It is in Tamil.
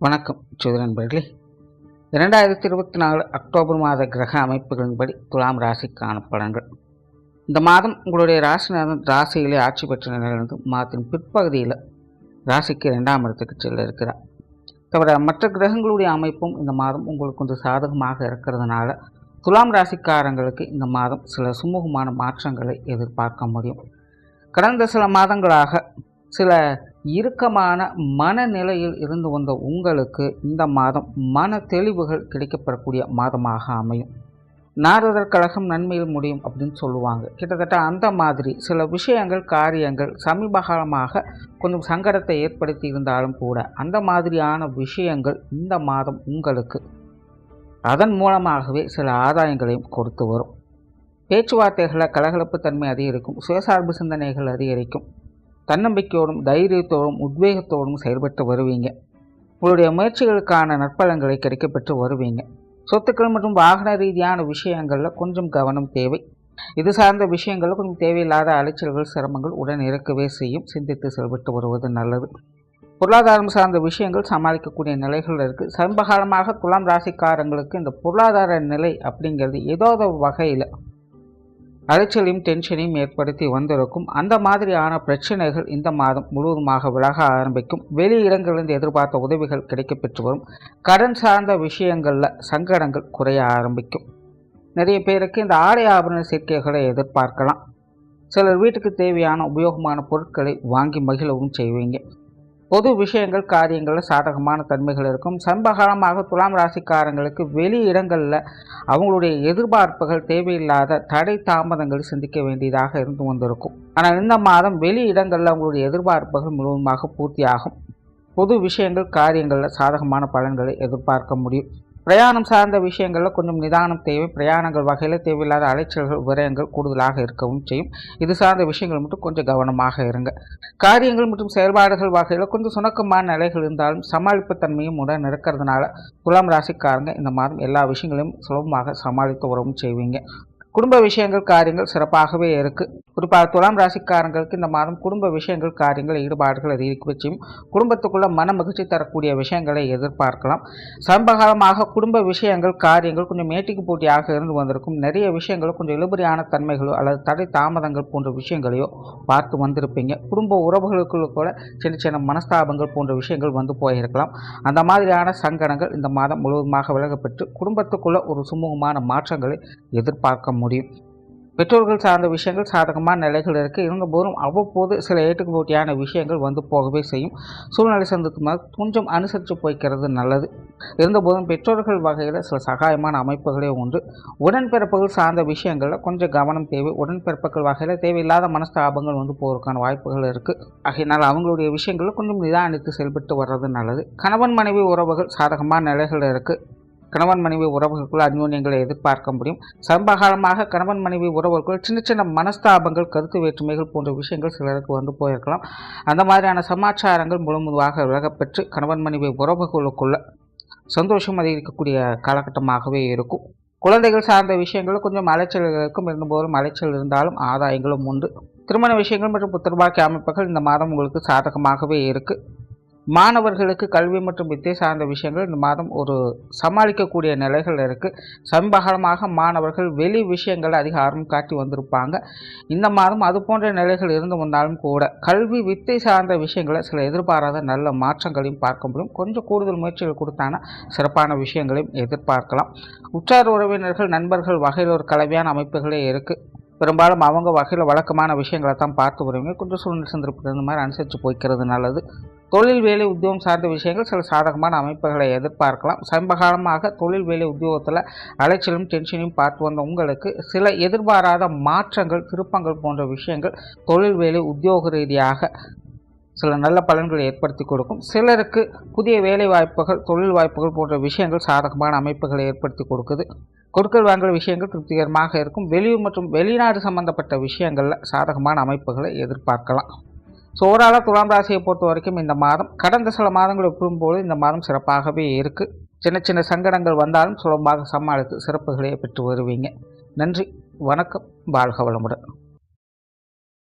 வணக்கம் சுதி இரண்டாயிரத்தி இருபத்தி நாலு அக்டோபர் மாத கிரக அமைப்புகளின்படி துலாம் ராசிக்கான பலன்கள். இந்த மாதம் உங்களுடைய ராசிநாதன் ராசியிலே ஆட்சி பெற்ற நிலையிலிருந்து மாதத்தின் பிற்பகுதியில் ராசிக்கு இரண்டாம் இடத்துக்கு செல்ல இருக்கிறார். தவிர மற்ற கிரகங்களுடைய அமைப்பும் இந்த மாதம் உங்களுக்கு கொஞ்சம் சாதகமாக இருக்கிறதுனால துலாம் ராசிக்காரங்களுக்கு இந்த மாதம் சில சுமூகமான மாற்றங்களை எதிர்பார்க்க முடியும். கடந்த சில மாதங்களாக சில இறுக்கமான மனநிலையில் இருந்து வந்த உங்களுக்கு இந்த மாதம் மன தெளிவுகள் கிடைக்கப்படக்கூடிய மாதமாக அமையும். நாரதர் கழகம் நன்மையில் முடியும் அப்படின்னு சொல்லுவாங்க. கிட்டத்தட்ட அந்த மாதிரி சில விஷயங்கள் காரியங்கள் சமீப காலமாக கொஞ்சம் சங்கடத்தை ஏற்படுத்தி இருந்தாலும் கூட அந்த மாதிரியான விஷயங்கள் இந்த மாதம் உங்களுக்கு அதன் மூலமாகவே சில ஆதாயங்களையும் கொடுத்து வரும். பேச்சுவார்த்தைகளில் கலகலப்பு தன்மை அதிகரிக்கும். சுயசார்பு சிந்தனைகள் அதிகரிக்கும். தன்னம்பிக்கையோடும் தைரியத்தோடும் உத்வேகத்தோடும் செயல்பட்டு வருவீங்க. உங்களுடைய முயற்சிகளுக்கான நற்பலன்களை கிடைக்கப்பெற்று வருவீங்க. சொத்துக்கள் மற்றும் வாகன ரீதியான விஷயங்களில் கொஞ்சம் கவனம் தேவை. இது சார்ந்த விஷயங்களில் கொஞ்சம் தேவையில்லாத அலைச்சல்கள் சிரமங்கள் உடன் இறக்கவே செய்யும். சிந்தித்து செயல்பட்டு வருவது நல்லது. பொருளாதாரம் சார்ந்த விஷயங்கள் சமாளிக்கக்கூடிய நிலைகள் இருக்குது சமீபகாலமாக துலாம் ராசிக்காரங்களுக்கு இந்த பொருளாதார நிலை அப்படிங்கிறது ஏதோ ஒரு வகையில் அலைச்சலையும் டென்ஷனையும் ஏற்படுத்தி வந்திருக்கும். அந்த மாதிரியான பிரச்சனைகள் இந்த மாதம் முழுவதுமாக விலக ஆரம்பிக்கும். வெளி இடங்களிலிருந்து எதிர்பார்த்த உதவிகள் கிடைக்கப்பெற்று வரும். கடன் சார்ந்த விஷயங்களில் சங்கடங்கள் குறைய ஆரம்பிக்கும். நிறைய பேருக்கு இந்த ஆடை ஆபரண சேர்க்கைகளை எதிர்பார்க்கலாம். சிலர் வீட்டுக்கு தேவையான உபயோகமான பொருட்களை வாங்கி மகிழவும் செய்வீங்க. பொது விஷயங்கள் காரியங்களில் சாதகமான தன்மைகள் இருக்கும். சம்பகாலமாக துலாம் ராசிக்காரங்களுக்கு வெளி இடங்களில் அவங்களுடைய எதிர்பார்ப்புகள் தேவையில்லாத தடை தாமதங்கள் சிந்திக்க வேண்டியதாக இருந்து வந்திருக்கும். ஆனால் இந்த மாதம் வெளி இடங்களில் அவங்களுடைய எதிர்பார்ப்புகள் முழுவதுமாக பூர்த்தியாகும். பொது விஷயங்கள் காரியங்களில் சாதகமான பலன்களை எதிர்பார்க்க முடியும். பிரயாணம் சார்ந்த விஷயங்களில் கொஞ்சம் நிதானம் தேவை. பிரயாணங்கள் வகையில் தேவையில்லாத அலைச்சல்கள் விரயங்கள் கூடுதலாக இருக்கவும் செய்யும். இது சார்ந்த விஷயங்கள் மட்டும் கொஞ்சம் கவனமாக இருங்க. காரியங்கள் மற்றும் செயல்பாடுகள் வகையில் கொஞ்சம் சுணக்கமான நிலைகள் இருந்தாலும் சமாளிப்பு தன்மையும் உடன் இருக்கிறதுனால துலாம் ராசிக்காரங்க இந்த மாதம் எல்லா விஷயங்களையும் சுலபமாக சமாளித்து வரவும் செய்வீங்க. குடும்ப விஷயங்கள் காரியங்கள் சிறப்பாகவே இருக்குது குறிப்பாக துலாம் ராசிக்காரங்களுக்கு இந்த மாதம் குடும்ப விஷயங்கள் காரியங்கள் ஈடுபாடுகள் அதிகரிக்க வச்சும் குடும்பத்துக்குள்ள மன மகிழ்ச்சி தரக்கூடிய விஷயங்களை எதிர்பார்க்கலாம். சமீபகாலமாக குடும்ப விஷயங்கள் காரியங்கள் கொஞ்சம் மேட்டிக்கு போட்டியாக இருந்து வந்திருக்கும். நிறைய விஷயங்கள் கொஞ்சம் இழுபறியான தன்மைகளோ அல்லது தடை தாமதங்கள் போன்ற விஷயங்களையோ பார்த்து வந்திருப்பீங்க. குடும்ப உறவுகளுக்குள்ள கூட சின்ன சின்ன மனஸ்தாபங்கள் போன்ற விஷயங்கள் வந்து போயிருக்கலாம். அந்த மாதிரியான சங்கடங்கள் இந்த மாதம் முழுவதுமாக விலகப்பெற்று குடும்பத்துக்குள்ள ஒரு சுமூகமான மாற்றங்களை எதிர்பார்க்க முடியும். முடியும். பெற்றோர்கள் சார்ந்த விஷயங்கள் சாதகமான நிலைகள் இருக்குது இருந்தபோதும் அவ்வப்போது சில ஏட்டுக்கு போட்டியான விஷயங்கள் வந்து போகவே செய்யும். சூழ்நிலை சந்தத்துக்கு கொஞ்சம் அனுசரித்து போய்க்கிறது நல்லது. இருந்தபோதும் பெற்றோர்கள் வகையில் சில சகாயமான அமைப்புகளே உண்டு. உடன்பிறப்புகள் சார்ந்த விஷயங்களில் கொஞ்சம் கவனம் தேவை. உடன்பிறப்புகள் வகையில் தேவையில்லாத மனஸ்தாபங்கள் வந்து போவதற்கான வாய்ப்புகள் இருக்குது ஆகையினால் அவங்களுடைய விஷயங்களில் கொஞ்சம் நிதானித்து செயல்பட்டு வர்றது நல்லது. கணவன் மனைவி உறவுகள் சாதகமான நிலைகள் இருக்குது கணவன் மனைவி உறவுகளுக்குள் அந்யோன்யங்களை எதிர்பார்க்க முடியும். சம்பகாலமாக கணவன் மனைவி உறவுகளுக்குள் சின்ன சின்ன மனஸ்தாபங்கள் கருத்து வேற்றுமைகள் போன்ற விஷயங்கள் சிலருக்கு வந்து போயிருக்கலாம். அந்த மாதிரியான சமாச்சாரங்கள் முழுமுதுவாக விலகப்பெற்று கணவன் மனைவி உறவுகளுக்குள்ள சந்தோஷம் அதிகரிக்கக்கூடிய காலகட்டமாகவே இருக்கும். குழந்தைகள் சார்ந்த விஷயங்களும் கொஞ்சம் அலைச்சல்களுக்கும் இருந்தபோதும் அலைச்சல் இருந்தாலும் ஆதாயங்களும் உண்டு. திருமண விஷயங்கள் மற்றும் புத்திரபாக்கிய அமைப்புகள் இந்த மாதம் உங்களுக்கு சாதகமாகவே இருக்குது மாணவர்களுக்கு கல்வி மற்றும் வித்தை சார்ந்த விஷயங்கள் இந்த மாதம் ஒரு சமாளிக்கக்கூடிய நிலைகள் இருக்குது சமீபகாலமாக மாணவர்கள் வெளி விஷயங்கள் அதிக ஆர்வம் காட்டி வந்திருப்பாங்க. இந்த மாதம் அது போன்ற நிலைகள் இருந்து வந்தாலும் கூட கல்வி வித்தை சார்ந்த விஷயங்களை சில எதிர்பாராத நல்ல மாற்றங்களையும் பார்க்க முடியும். கொஞ்சம் கூடுதல் முயற்சிகள் கொடுத்தான சிறப்பான விஷயங்களையும் எதிர்பார்க்கலாம். உற்றார் உறவினர்கள் நண்பர்கள் வகையில் ஒரு கலவையான அமைப்புகளே இருக்குது பெரும்பாலும் அவங்க வகையில் வழக்கமான விஷயங்களை தான் பார்த்து வருவீங்க. கொஞ்சம் சூழ்நிலை சந்தர்ப்பத்தில் இந்த மாதிரி அனுசரித்து போய்க்கிறது நல்லது. தொழில் வேலை உத்தியோகம் சார்ந்த விஷயங்கள் சில சாதகமான அமைப்புகளை எதிர்பார்க்கலாம். சமீபகாலமாக தொழில் வேலை உத்தியோகத்தில் அலைச்சலும் டென்ஷனையும் பார்த்து வந்த உங்களுக்கு சில எதிர்பாராத மாற்றங்கள் திருப்பங்கள் போன்ற விஷயங்கள் தொழில் வேலை உத்தியோக ரீதியாக சில நல்ல பலன்களை ஏற்படுத்தி கொடுக்கும். சிலருக்கு புதிய வேலை வாய்ப்புகள் தொழில் வாய்ப்புகள் போன்ற விஷயங்கள் சாதகமான அமைப்புகளை ஏற்படுத்தி கொடுக்குது. கொடுக்கல் வாங்கல் விஷயங்கள் திருப்திகரமாக இருக்கும். வெளியூர் மற்றும் வெளிநாடு சம்பந்தப்பட்ட விஷயங்களில் சாதகமான அமைப்புகளை எதிர்பார்க்கலாம். ஸோ ஓவராலாக துலாம் ராசியை பொறுத்த வரைக்கும் இந்த மாதம் கடந்த சில மாதங்களை ஒப்பிடும்போது இந்த மாதம் சிறப்பாகவே இருக்குது சின்ன சின்ன சங்கடங்கள் வந்தாலும் சுலபமாக சமாளித்து சிறப்புகளையே பெற்று வருவீங்க. நன்றி வணக்கம் வாழ்க வளமுடன்.